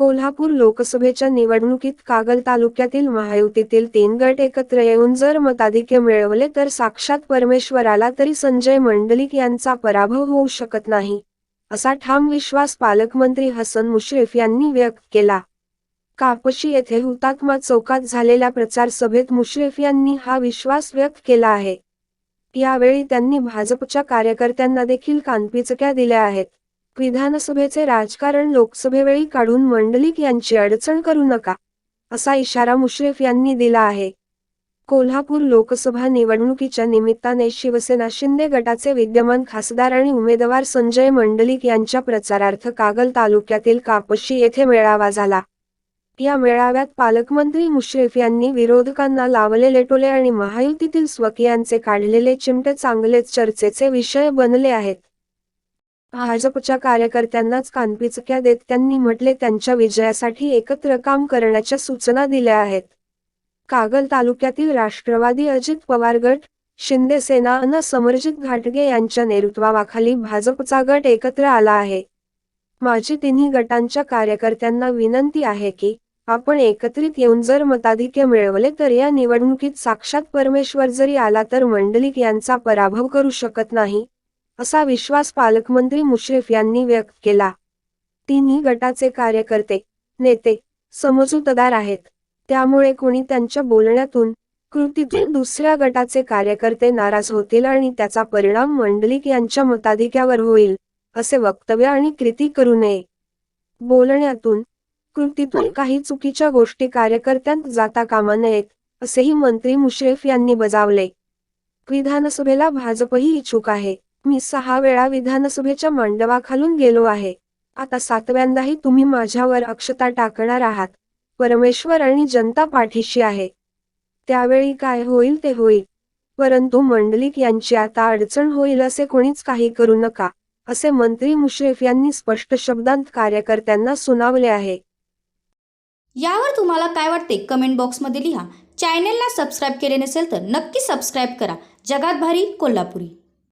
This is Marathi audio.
कोल्हापूर लोकसभेच्या निवडणुकीत कागल तालुक्यातील महायुतीतील तीन गट एकत्र येऊन जर मताधिक्य मिळवले तर साक्षात परमेश्वराला तरी संजय मंडलिक यांचा पराभव होऊ शकत नाही असा ठाम विश्वास पालकमंत्री हसन मुश्रीफ यांनी व्यक्त केला. कापशी येथे हुतात्मा चौकात झालेल्या प्रचार सभेत मुश्रीफ यांनी हा विश्वास व्यक्त केला आहे. यावेळी त्यांनी भाजपच्या कार्यकर्त्यांना देखील कानपिचक्या दिल्या आहेत. विधानसभेचे राजकारण लोकसभेवेळी काढून मंडलिक यांची अडचण करू नका असा इशारा मुश्रीफ यांनी दिला आहे. कोल्हापूर लोकसभा निवडणुकीच्या निमित्ताने शिवसेना शिंदे गटाचे विद्यमान खासदार आणि उमेदवार संजय मंडलिक यांच्या प्रचारार्थ कागल तालुक्यातील कापशी येथे मेळावा झाला. या मेळाव्यात पालकमंत्री मुश्रीफ यांनी विरोधकांना लावलेले टोले आणि महायुतीतील स्वकीयांचे काढलेले चिमटे चांगलेच चर्चेचे विषय बनले आहेत. भाजपच्या कार्यकर्त्यांनाच कानपिचक्या देत त्यांनी म्हटले त्यांच्या विजयासाठी एकत्र काम करण्याच्या सूचना दिल्या आहेत. कागल तालुक्यातील राष्ट्रवादी अजित पवार गट शिंदे सेना अन समरजित घाटगे यांच्या नेतृत्वाखाली भाजपचा गट एकत्र आला आहे. माझी तिन्ही गटांच्या कार्यकर्त्यांना विनंती आहे की आपण एकत्रित येऊन जर मताधिक्य मिळवले तर या निवडणुकीत साक्षात परमेश्वर जरी आला तर मंडलिक यांचा पराभव करू शकत नाही. असा विश्वास पालकमंत्री मुश्रीफ यांनी व्यक्त केला. तिन्ही गटाचे कार्यकर्ते नेते समजूतदार आहेत. त्यामुळे कोणी त्यांच्या बोलण्यातून कृतीतून दुसऱ्या गटाचे कार्यकर्ते नाराज होतील आणि त्याचा परिणाम मंडलिक यांच्या मताधिक्यावर होईल असे वक्तव्य आणि कृती करू नये. बोलण्यातून कृतीतून काही चुकीच्या गोष्टी कार्यकर्त्यांत जाता कामा नयेत असेही मंत्री मुश्रीफ यांनी बजावले. विधानसभेला भाजपही इच्छुक आहे. मी सहा वेळा विधानसभेच्या मंडपाखालून गेलो आहे. आता सातव्यांदाही तुम्ही माझ्यावर अक्षता टाकणार आहात. परमेश्वर आणि जनता पाठीशी आहे. त्यावेळी काय होईल ते होईल. परंतु मंडलिक यांची आता अडचण होईल असे कोणीच काही करू नका असे मंत्री मुश्रीफ यांनी स्पष्ट शब्दांत कार्यकर्त्यांना सुनावले आहे. यावर तुम्हाला काय वाटते? कमेंट बॉक्समध्ये लिहा. चॅनेलला सबस्क्राईब केले नसेल तर नक्की सबस्क्राईब करा. जगात भारी कोल्हापुरी.